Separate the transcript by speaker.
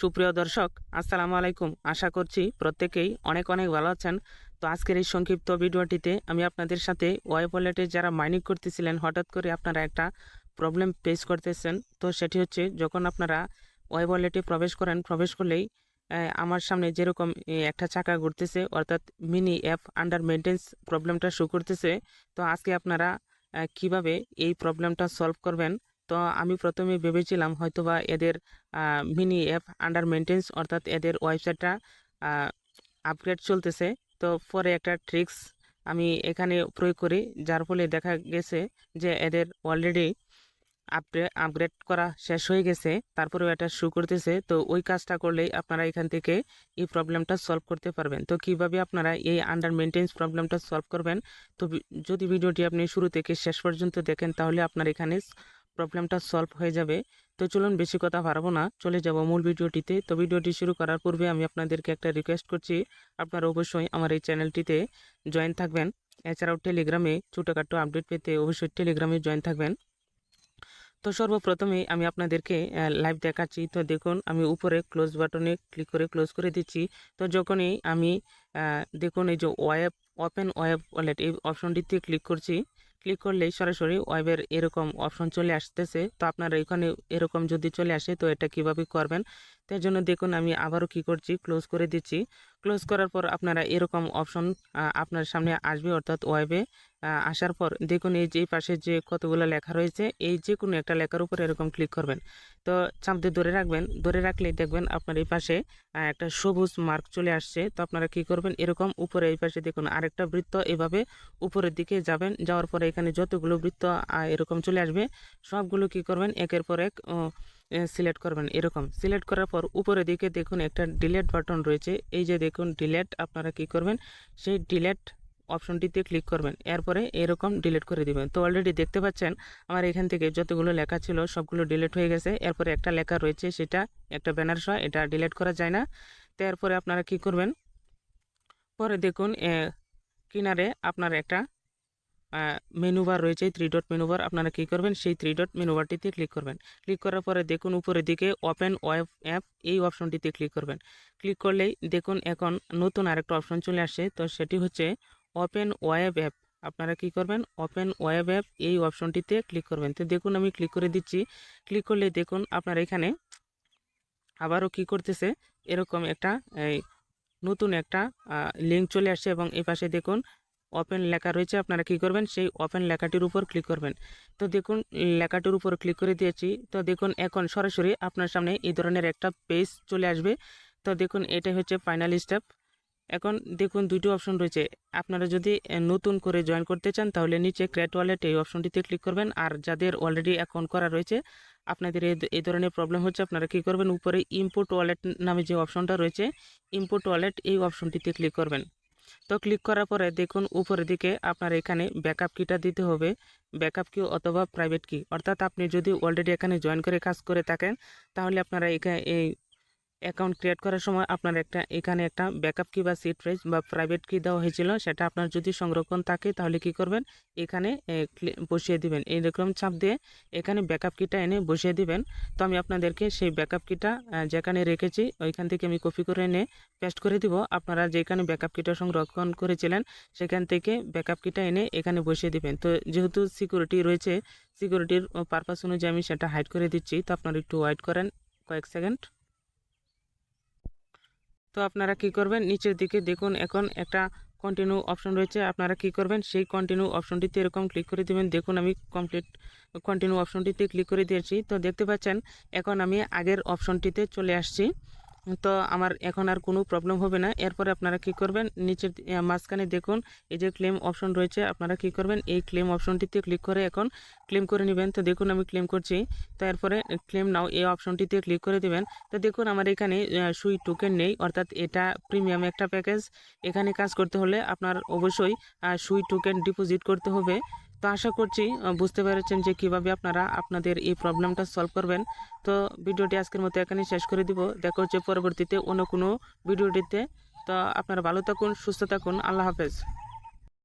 Speaker 1: সুপ্রিয় দর্শক, আসসালামু আলাইকুম। আশা করছি প্রত্যেকেই অনেক অনেক ভালো আছেন। তো আজকের এই সংক্ষিপ্ত ভিডিওটিতে আমি আপনাদের সাথে ওয়েব ওয়ালেটে যারা মাইনিং করতেছিলেন, হঠাৎ করে আপনারা একটা প্রবলেম ফেস করতেছেন। তো সেটি হচ্ছে, যখন আপনারা ওয়েব ওয়ালেটে প্রবেশ করেন, প্রবেশ করলেই আমার সামনে যেরকম একটা চাকা ঘুরতেছে, অর্থাৎ মিনি অ্যাপ আন্ডার মেনটেন্স প্রবলেমটা শো করতেছে। তো আজকে আপনারা কীভাবে এই প্রবলেমটা সলভ করবেন? তো আমি প্রথমে ভেবেছিলাম হয়তোবা এদের মিনি অ্যাপ আন্ডার মেনটেন্স অর্থাৎ এদের ওয়েবসাইটটা আপগ্রেড চলতেছে। তো পরে একটা ট্রিক্স আমি এখানে প্রয়োগ করি, যার ফলে দেখা গেছে যে এদের অলরেডি আপগ্রেড আপগ্রেড করা শেষ হয়ে গেছে, তারপরেও এটা শু করতেছে। তো ওই কাজটা করলেই আপনারা এখান থেকে এই প্রবলেমটা সলভ করতে পারবেন। তো কীভাবে আপনারা এই আন্ডার মেনটেন্স প্রবলেমটা সলভ করবেন? তো যদি ভিডিওটি আপনি শুরু থেকে শেষ পর্যন্ত দেখেন, তাহলে আপনার এখানে প্রবলেমটা সলভ হয়ে যাবে। তো চলুন বেশি কথা পারব না, চলে যাব মূল ভিডিওটিতে। তো ভিডিওটি শুরু করার পূর্বে আমি আপনাদেরকে একটা রিকোয়েস্ট করছি, আপনারা অবশ্যই আমার এই চ্যানেলটিতে জয়েন থাকবেন। এছাড়াও টেলিগ্রামে ছোটোখাটো আপডেট পেতে অবশ্যই টেলিগ্রামে জয়েন থাকবেন। তো সর্বপ্রথমে আমি আপনাদেরকে লাইভ দেখাচ্ছি। তো দেখুন, আমি উপরে ক্লোজ বাটনে ক্লিক করে ক্লোজ করে দিচ্ছি। তো যখনই আমি দেখুন এই যে ওয়েব ওপেন ওয়েব ওয়ালেট এই অপশনটিতে ক্লিক করছি ক্লিক করলেই সরাসরি ওয়েবের এরকম অপশন চলে আসতেছে। তো আপনারা এখানে এরকম যদি চলে আসে, তো এটা কীভাবে করবেন? তার জন্য দেখুন আমি আবারও কি করছি ক্লোজ করে দিচ্ছি। ক্লোজ করার পর আপনারা এরকম অপশন আপনার সামনে আসবে, অর্থাৎ ওয়েবে আসার পর দেখুন এই যে পাশে যে কতগুলো লেখা রয়েছে, এই যে কোনো একটা লেখার উপর এরকম ক্লিক করবেন। তো চাপ ধরে রাখবেন, ধরে রাখলেই দেখবেন আপনার এই পাশে একটা সবুজ মার্ক চলে আসছে। তো আপনারা কি করবেন, এরকম উপরে এই পাশে দেখুন আরেকটা বৃত্ত এভাবে উপরের দিকে যাবেন, যাওয়ার পরে এখানে যতগুলো বৃত্ত এরকম চলে আসবে, সবগুলো কি করবেন, একের পর এক সিলেক্ট করবেন, এরকম। সিলেক্ট করার পর উপরের দিকে দেখুন একটা ডিলেট বাটন রয়েছে। এই যে দেখুন ডিলেট আপনারা কি করবেন? সেই ডিলেট অপশনটিতে ক্লিক করবেন। এরপরে এরকম ডিলিট করে দিবেন। তো অলরেডি দেখতে পাচ্ছেন, আমার এখান থেকে যতগুলো লেখা ছিল সবগুলো ডিলিট হয়ে গেছে। এরপরে একটা লেখা রয়েছে, সেটা একটা ব্যানার সহ, এটা ডিলিট করা যায় না। তো এরপরে আপনারা কি করবেন? পরে দেখুন কিনারে আপনার একটা মেনু বার রয়েছে থ্রি ডট মেনু বার আপনারা কী করবেন? সেই থ্রি ডট মেনু বারটিতে ক্লিক করবেন। ক্লিক করার পরে দেখুন উপরের দিকে ওপেন ওয়েব অ্যাপ এই অপশনটিতে ক্লিক করবেন। ক্লিক করলেই দেখুন এখন নতুন আরেকটা অপশন চলে আসছে, তো সেটি হচ্ছে ওপেন ওয়েব অ্যাপ আপনারা কি করবেন? ওপেন ওয়েব অ্যাপ এই অপশনটিতে ক্লিক করবেন। তো দেখুন আমি ক্লিক করে দিচ্ছি। ক্লিক করলে দেখুন আপনার এখানে আবারও কি করতেছে? এরকম একটা নতুন একটা লিঙ্ক চলে আসছে এবং এই পাশে দেখুন ওপেন লেখা রয়েছে, আপনারা কি করবেন? সেই ওপেন লেখাটির উপর ক্লিক করবেন। তো দেখুন, লেখাটির উপর ক্লিক করে দিয়েছি। তো দেখুন, এখন সরাসরি আপনার সামনে এই ধরনের একটা পেজ চলে আসবে। তো দেখুন, এটাই হচ্ছে ফাইনাল স্টেপ এখন দেখুন দুটো অপশন রয়েছে। আপনারা যদি নতুন করে জয়েন করতে চান, তাহলে নিচে ক্রেট ওয়ালেট এই অপশনটিতে ক্লিক করবেন। আর যাদের অলরেডি অ্যাকাউন্ট করা রয়েছে, আপনাদের এই ধরনের প্রবলেম হচ্ছে, আপনারা কি করবেন? উপরে ইম্পোর্ট ওয়ালেট নামে যে অপশনটা রয়েছে ইম্পোর্ট ওয়ালেট এই অপশনটিতে ক্লিক করবেন। তো ক্লিক করার পরে দেখুন উপরের দিকে আপনার এখানে ব্যাকআপ কিটা দিতে হবে। ব্যাকআপ কি অথবা প্রাইভেট কি অর্থাৎ আপনি যদি অলরেডি এখানে জয়েন করে কাজ করে থাকেন, তাহলে আপনারা এখানে এই অ্যাকাউন্ট ক্রিয়েট করার সময় আপনার একটা, এখানে একটা ব্যাকআপ কি বা সিট প্রাইস বা প্রাইভেট কি দেওয়া হয়েছিল, সেটা আপনার যদি সংরক্ষণ থাকে তাহলে কি করবেন? এখানে বসিয়ে দিবেন। এইরকম চাপ দিয়ে এখানে ব্যাকআপ কিটা এনে বসিয়ে দিবেন। তো আমি আপনাদেরকে সেই ব্যাকআপ কিটা যেখানে রেখেছি, ওইখান থেকে আমি কপি করে এনে পেস্ট করে দিব। আপনারা যেখানে ব্যাকআপ কিটা সংরক্ষণ করেছিলেন, সেখান থেকে ব্যাকআপ কিটা এনে এখানে বসিয়ে দিবেন। তো যেহেতু সিকিউরিটি রয়েছে সিকিউরিটির পারপাস অনুযায়ী আমি সেটা হাইড করে দিচ্ছি। তো আপনারা একটু ওয়েট করেন কয়েক সেকেন্ড তো আপনারা কি করবেন? নিচের দিকে দেখুন, এখন একটা কন্টিনিউ অপশন রয়েছে। আপনারা কি করবেন? সেই কন্টিনিউ অপশনটিতে এরকম ক্লিক করে দেবেন। দেখুন, আমি কমপ্লিট কন্টিনিউ অপশনটিতে ক্লিক করে দিয়েছি। তো দেখতে পাচ্ছেন, এখন আমি আগের অপশনটিতে চলে আসছি। তো আমার এখন আর কোনো প্রবলেম হবে না। এরপরে আপনারা কি করবেন? নিচের মাঝখানে দেখুন, এই যে ক্লেম অপশন রয়েছে, আপনারা কি করবেন? এই ক্লেম অপশনটিতে ক্লিক করে এখন ক্লেম করে নেবেন। তো দেখুন, আমি ক্লেম করছি। তো এরপরে ক্লেম নাও এই অপশনটিতে ক্লিক করে দেবেন। তো দেখুন, আমার এখানে সুই টোকেন নেই, অর্থাৎ এটা প্রিমিয়াম একটা প্যাকেজ এখানে কাজ করতে হলে আপনার অবশ্যই সুই টোকেন ডিপোজিট করতে হবে। তো আশা করছি বুঝতে পেরেছেন যে কীভাবে আপনারা আপনাদের এই প্রবলেমটা সলভ করবেন। তো ভিডিওটি আজকের মতো এখানে শেষ করে দিব। দেখা হচ্ছে পরবর্তীতে অন্য কোনো ভিডিওটিতে। তো আপনারা ভালো থাকুন, সুস্থ থাকুন। আল্লাহ হাফেজ।